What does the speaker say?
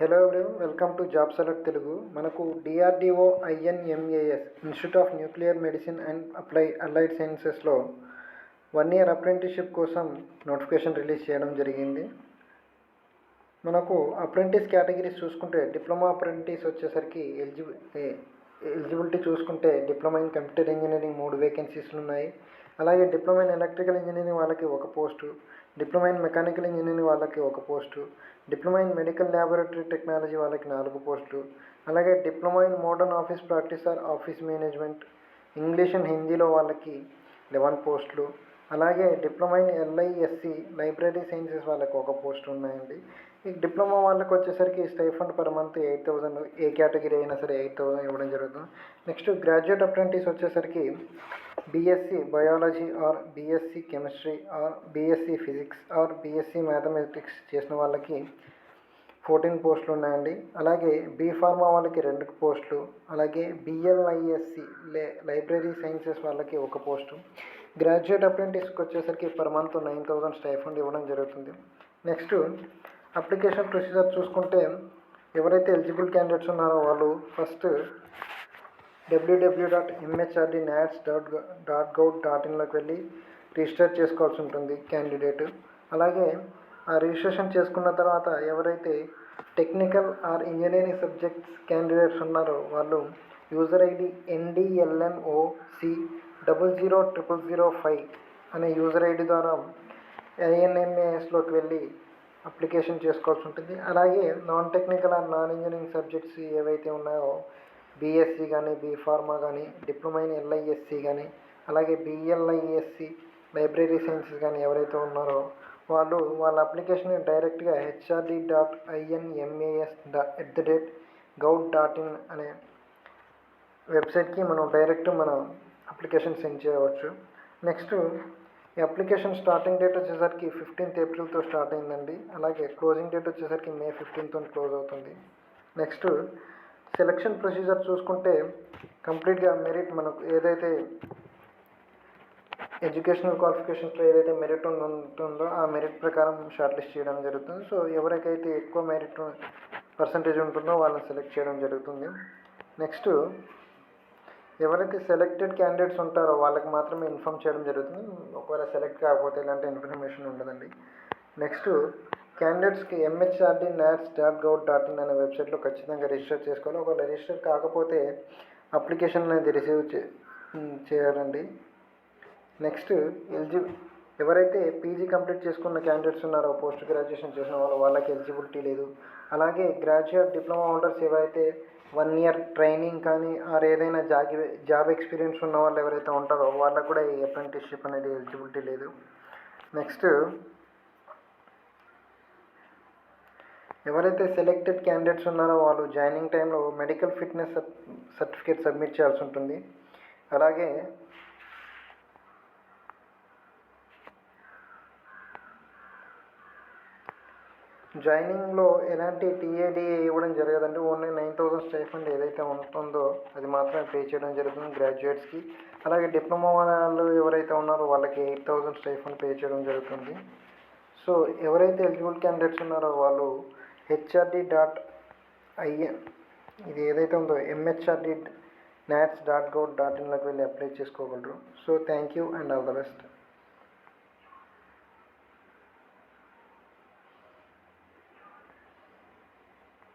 Hello every welcome to job select Telugu మనకు DRDO INMAS institute of nuclear medicine and apply allied సైన్సెస్లో one year apprenticeship కోసం notification release చేయడం జరిగింది. మనకు apprentice categories చూసుకుంటే diploma apprentice వచ్చేసరికి ఎలిజిబి eligibility చూసుకుంటే డిప్లొమా ఇన్ కంప్యూటర్ ఇంజనీరింగ్ మూడు వేకెన్సీస్లు ఉన్నాయి. అలాగే డిప్లొమా ఇన్ ఎలక్ట్రికల్ ఇంజనీరింగ్ వాళ్ళకి ఒక post diploma in mechanical engineering వాళ్ళకి ఒక post diploma in medical laboratory technology వాళ్ళకి నాలుగు పోస్టులు అలాగే diploma in modern office practice or office management English and హిందీలో వాళ్ళకి లెవెన్ పోస్టులు అలాగే diploma in LISC library sciences వాళ్ళకి ఒక పోస్ట్ ఉన్నాయండి. ఈ డిప్లొమా వాళ్ళకి వచ్చేసరికి stipend per month eight thousand ఏ కేటగిరీ అయినా సరే ఎయిట్ థౌసండ్ ఇవ్వడం జరుగుతుంది. నెక్స్ట్ గ్రాడ్యుయేట్ అప్రెంటిస్ వచ్చేసరికి BSc biology or BSc chemistry or BSc physics or BSc mathematics చేసిన వాళ్ళకి ఫోర్టీన్ పోస్టులు ఉన్నాయండి. అలాగే బీఫార్మా వాళ్ళకి రెండు పోస్టులు అలాగే బిఎల్ఐఎస్సి లే లైబ్రరీ సైన్సెస్ వాళ్ళకి ఒక పోస్టు. గ్రాడ్యుయేట్ అప్రెంటిస్కి వచ్చేసరికి per month nine thousand stipend ఇవ్వడం జరుగుతుంది. నెక్స్ట్ అప్లికేషన్ ప్రొసీజర్ చూసుకుంటే ఎవరైతే ఎలిజిబుల్ క్యాండిడేట్స్ ఉన్నారో వాళ్ళు first WWW dot MHRD NATS dot dot gov dot ఇన్లోకి వెళ్ళి రిజిస్టర్ చేసుకోవాల్సి ఉంటుంది క్యాండిడేట్. అలాగే ఆ రిజిస్ట్రేషన్ చేసుకున్న తర్వాత ఎవరైతే technical or engineering subjects candidates ఉన్నారో వాళ్ళు user ID NDLNOC double zero triple zero five అనే యూజర్ ఐడి ద్వారా ఐఎన్ఎంఏఎస్లోకి వెళ్ళి అప్లికేషన్ చేసుకోవాల్సి ఉంటుంది. అలాగే non technical or non engineering subjects ఏవైతే ఉన్నాయో బీఎస్సీ కానీ బీ ఫార్మా కానీ డిప్లొమా ఇన్ ఎల్ఐఎస్సి కానీ అలాగే బిఎల్ఐఎస్సి లైబ్రరీ సైన్సెస్ కానీ ఎవరైతే ఉన్నారో వాళ్ళు వాళ్ళ అప్లికేషన్ డైరెక్ట్గా హెచ్ఆర్డి డాట్ ఐఎన్ఎంఏఎస్ డా at the date gov dot in అనే వెబ్సైట్కి మనం డైరెక్ట్ మన అప్లికేషన్ సెండ్ చేయవచ్చు. నెక్స్ట్ ఈ అప్లికేషన్ స్టార్టింగ్ డేట్ వచ్చేసరికి ఫిఫ్టీన్త్ ఏప్రిల్తో స్టార్ట్ అయిందండి. అలాగే క్లోజింగ్ డేట్ వచ్చేసరికి మే ఫిఫ్టీన్త్తో క్లోజ్ అవుతుంది. నెక్స్ట్ సెలక్షన్ ప్రొసీజర్ చూసుకుంటే కంప్లీట్గా మెరిట్ మనకు ఏదైతే ఎడ్యుకేషనల్ క్వాలిఫికేషన్స్లో ఏదైతే మెరిట్ ఉంటుందో ఆ మెరిట్ ప్రకారం షార్ట్ లిస్ట్ చేయడం జరుగుతుంది. సో ఎవరికైతే ఎక్కువ మెరిట్ పర్సంటేజ్ ఉంటుందో వాళ్ళని సెలెక్ట్ చేయడం జరుగుతుంది. నెక్స్ట్ ఎవరైతే సెలెక్టెడ్ క్యాండిడేట్స్ ఉంటారో వాళ్ళకి మాత్రమే ఇన్ఫామ్ చేయడం జరుగుతుంది. ఒకవేళ సెలెక్ట్ కాకపోతే ఇలాంటి ఇన్ఫర్మేషన్ ఉండదండి. నెక్స్ట్ క్యాండిడేట్స్కి MHRD NATS dot gov dot in అనే వెబ్సైట్లో ఖచ్చితంగా రిజిస్టర్ చేసుకోవాలి. ఒకవేళ రిజిస్టర్ కాకపోతే అప్లికేషన్ అనేది రిసీవ్ చే చేయాలండి. నెక్స్ట్ ఎలిజి ఎవరైతే పీజీ కంప్లీట్ చేసుకున్న క్యాండిడేట్స్ ఉన్నారో పోస్ట్ గ్రాడ్యుయేషన్ చేసిన వాళ్ళు వాళ్ళకి ఎలిజిబిలిటీ లేదు. అలాగే గ్రాడ్యుయేట్ డిప్లొమా హోల్డర్స్ ఏవైతే వన్ ఇయర్ ట్రైనింగ్ కానీ ఆర్ ఏదైనా జాబ్ జాబ్ ఎక్స్పీరియన్స్ ఉన్న వాళ్ళు ఎవరైతే ఉంటారో వాళ్ళకు కూడా ఈ అప్రెంటిస్షిప్ అనేది ఎలిజిబిలిటీ లేదు. నెక్స్ట్ ఎవరైతే సెలెక్టెడ్ క్యాండిడేట్స్ ఉన్నారో వాళ్ళు జాయినింగ్ టైంలో మెడికల్ ఫిట్నెస్ సర్టిఫికేట్ సబ్మిట్ చేయాల్సి ఉంటుంది. అలాగే జాయినింగ్లో ఎలాంటి టీఏడీఏ ఇవ్వడం జరగదండి ఓన్లీ నైన్ థౌసండ్ స్టైఫండ్ ఏదైతే ఉంటుందో అది మాత్రమే పే చేయడం జరుగుతుంది గ్రాడ్యుయేట్స్కి. అలాగే డిప్లొమా వాళ్ళు ఎవరైతే ఉన్నారో వాళ్ళకి ఎయిట్ థౌసండ్ స్టైఫండ్ పే చేయడం జరుగుతుంది. సో ఎవరైతే ఎలిజిబుల్ క్యాండిడేట్స్ ఉన్నారో వాళ్ళు హెచ్ఆర్డి డాట్ ఐఎన్ ఇది ఏదైతే ఉందో MHRD NATS dot gov dot ఇన్లోకి వెళ్ళి అప్లై చేసుకోగలరు. So thank you and all the best.